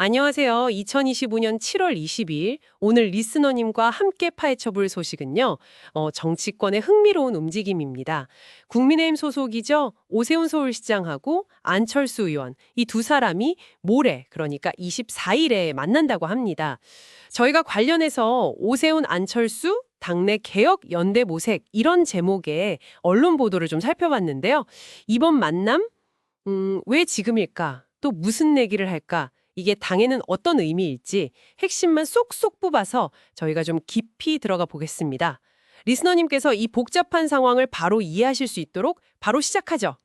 안녕하세요. 2025년 7월 22일 오늘 리스너님과 함께 파헤쳐볼 소식은요. 어, 정치권의 흥미로운 움직임입니다. 국민의힘 소속이죠. 오세훈 서울시장하고 안철수 의원 이 두 사람이 모레 그러니까 24일에 만난다고 합니다. 저희가 관련해서 오세훈 안철수 당내 개혁 연대 모색 이런 제목의 언론 보도를 좀 살펴봤는데요. 이번 만남 음, 왜 지금일까? 또 무슨 내기를 할까? 이게 당에는 어떤 의미일지 핵심만 쏙쏙 뽑아서 저희가 좀 깊이 들어가 보겠습니다. 리스너님께서 이 복잡한 상황을 바로 이해하실 수 있도록 바로 시작하죠.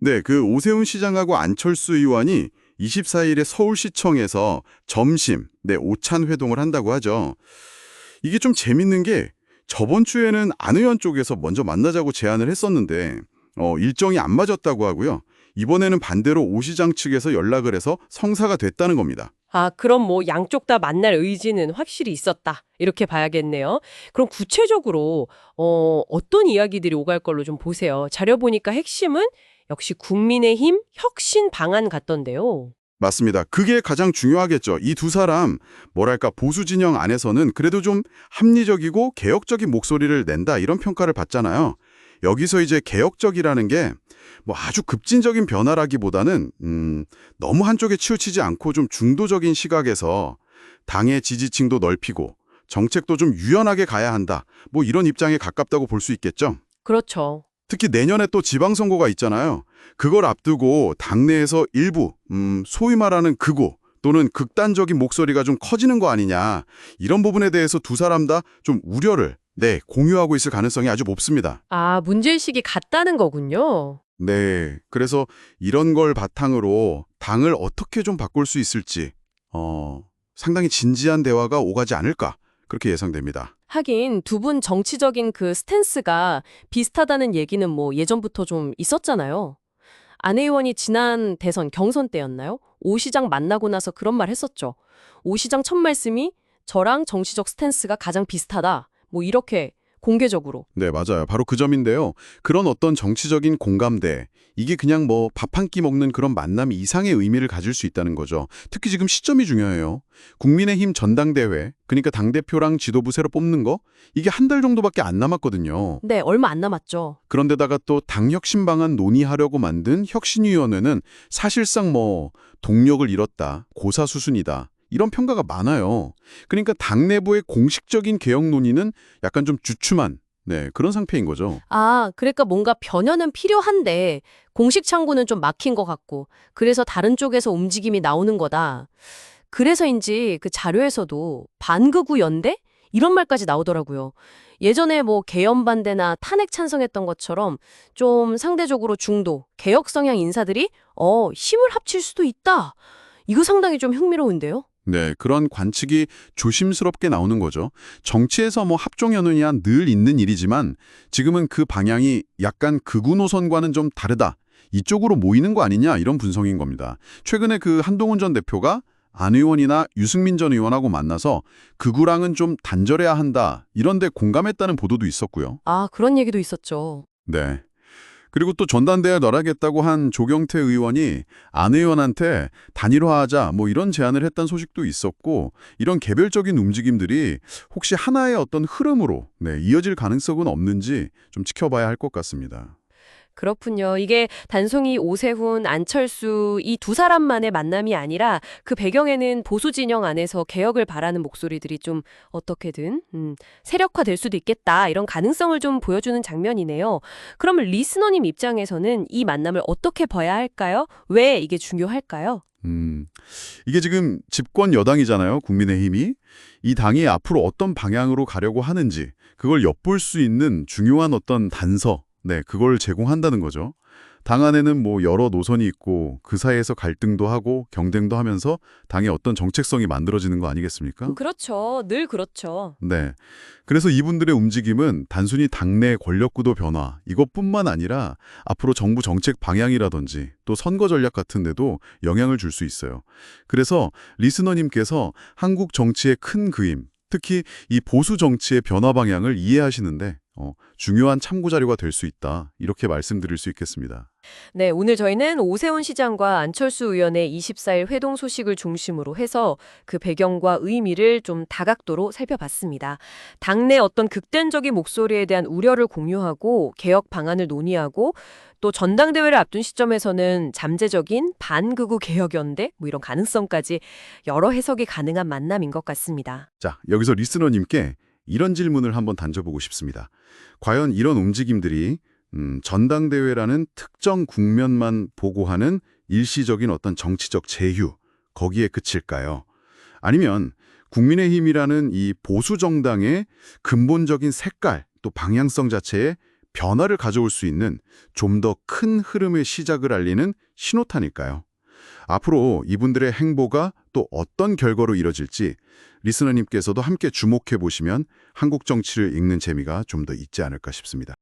네, 그 오세훈 시장하고 안철수 의원이 24일에 서울시청에서 점심, 네, 오찬 회동을 한다고 하죠. 이게 좀 재밌는 게 저번 주에는 안 의원 쪽에서 먼저 만나자고 제안을 했었는데 어, 일정이 안 맞았다고 하고요. 이번에는 반대로 오 시장 측에서 연락을 해서 성사가 됐다는 겁니다. 아, 그럼 뭐 양쪽 다 만날 의지는 확실히 있었다. 이렇게 봐야겠네요. 그럼 구체적으로 어, 어떤 이야기들이 오갈 걸로 좀 보세요. 자료 보니까 핵심은 역시 국민의힘 혁신 방안 같던데요. 맞습니다. 그게 가장 중요하겠죠. 이 두 사람, 뭐랄까, 보수 진영 안에서는 그래도 좀 합리적이고 개혁적인 목소리를 낸다, 이런 평가를 받잖아요. 여기서 이제 개혁적이라는 게 뭐 아주 급진적인 변화라기보다는, 음, 너무 한쪽에 치우치지 않고 좀 중도적인 시각에서 당의 지지층도 넓히고 정책도 좀 유연하게 가야 한다. 뭐 이런 입장에 가깝다고 볼 수 있겠죠. 그렇죠. 특히 내년에 또 지방선거가 있잖아요. 그걸 앞두고 당내에서 일부, 음, 소위 말하는 극우 또는 극단적인 목소리가 좀 커지는 거 아니냐. 이런 부분에 대해서 두 사람 다 좀 우려를, 네, 공유하고 있을 가능성이 아주 높습니다. 아, 문제의식이 같다는 거군요. 네, 그래서 이런 걸 바탕으로 당을 어떻게 좀 바꿀 수 있을지, 어, 상당히 진지한 대화가 오가지 않을까, 그렇게 예상됩니다. 하긴 두 분 정치적인 그 스탠스가 비슷하다는 얘기는 뭐 예전부터 좀 있었잖아요. 안 의원이 지난 대선 경선 때였나요? 오 시장 만나고 나서 그런 말 했었죠. 오 시장 첫 말씀이 저랑 정치적 스탠스가 가장 비슷하다. 뭐 이렇게 공개적으로. 네, 맞아요. 바로 그 점인데요. 그런 어떤 정치적인 공감대, 이게 그냥 뭐 밥 한 끼 먹는 그런 만남 이상의 의미를 가질 수 있다는 거죠. 특히 지금 시점이 중요해요. 국민의힘 전당대회, 그러니까 당대표랑 지도부 새로 뽑는 거, 이게 한 달 정도밖에 안 남았거든요. 네, 얼마 안 남았죠. 그런데다가 또 당혁신 방안 논의하려고 만든 혁신위원회는 사실상 뭐 동력을 잃었다, 고사 수순이다. 이런 평가가 많아요. 그러니까 당 내부의 공식적인 개혁 논의는 약간 좀 주춤한 네, 그런 상태인 거죠. 아, 그러니까 뭔가 변화는 필요한데 공식 창구는 좀 막힌 것 같고 그래서 다른 쪽에서 움직임이 나오는 거다. 그래서인지 그 자료에서도 반극우 연대? 이런 말까지 나오더라고요. 예전에 뭐 개헌 반대나 탄핵 찬성했던 것처럼 좀 상대적으로 중도, 개혁 성향 인사들이 어, 힘을 합칠 수도 있다. 이거 상당히 좀 흥미로운데요? 네, 그런 관측이 조심스럽게 나오는 거죠. 정치에서 뭐 합종 연운이야 늘 있는 일이지만 지금은 그 방향이 약간 극우 노선과는 좀 다르다. 이쪽으로 모이는 거 아니냐 이런 분석인 겁니다. 최근에 그 한동훈 전 대표가 안 의원이나 유승민 전 의원하고 만나서 극우랑은 좀 단절해야 한다. 이런 데 공감했다는 보도도 있었고요. 아, 그런 얘기도 있었죠. 네. 그리고 또 전단대에 넣어야겠다고 한 조경태 의원이 안 의원한테 단일화하자 뭐 이런 제안을 했다는 소식도 있었고 이런 개별적인 움직임들이 혹시 하나의 어떤 흐름으로 네, 이어질 가능성은 없는지 좀 지켜봐야 할 것 같습니다. 그렇군요. 이게 단송이 오세훈, 안철수 이 두 사람만의 만남이 아니라 그 배경에는 보수 진영 안에서 개혁을 바라는 목소리들이 좀 어떻게든 음, 세력화될 수도 있겠다 이런 가능성을 좀 보여주는 장면이네요. 그러면 리스너님 입장에서는 이 만남을 어떻게 봐야 할까요? 왜 이게 중요할까요? 음, 이게 지금 집권 여당이잖아요, 국민의힘이. 이 당이 앞으로 어떤 방향으로 가려고 하는지 그걸 엿볼 수 있는 중요한 어떤 단서, 네, 그걸 제공한다는 거죠. 당 안에는 뭐 여러 노선이 있고 그 사이에서 갈등도 하고 경쟁도 하면서 당의 어떤 정책성이 만들어지는 거 아니겠습니까? 그렇죠. 늘 그렇죠. 네. 그래서 이분들의 움직임은 단순히 당내 권력구도 변화 이것뿐만 아니라 앞으로 정부 정책 방향이라든지 또 선거 전략 같은 데도 영향을 줄 수 있어요. 그래서 리스너님께서 한국 정치의 큰 그림, 특히 이 보수 정치의 변화 방향을 이해하시는데 어, 중요한 참고 자료가 될 수 있다. 이렇게 말씀드릴 수 있겠습니다. 네, 오늘 저희는 오세훈 시장과 안철수 의원의 24일 회동 소식을 중심으로 해서 그 배경과 의미를 좀 다각도로 살펴봤습니다. 당내 어떤 극단적인 목소리에 대한 우려를 공유하고 개혁 방안을 논의하고 또 전당대회를 앞둔 시점에서는 잠재적인 반극우 개혁연대 뭐 이런 가능성까지 여러 해석이 가능한 만남인 것 같습니다. 자, 여기서 리스너님께 이런 질문을 한번 던져보고 싶습니다. 과연 이런 움직임들이 음, 전당대회라는 특정 국면만 보고하는 일시적인 어떤 정치적 제휴, 거기에 그칠까요? 아니면 국민의힘이라는 이 보수 정당의 근본적인 색깔 또 방향성 자체에 변화를 가져올 수 있는 좀 더 큰 흐름의 시작을 알리는 신호탄일까요? 앞으로 이분들의 행보가 또 어떤 결과로 이뤄질지 리스너님께서도 함께 주목해 보시면 한국 정치를 읽는 재미가 좀 더 있지 않을까 싶습니다.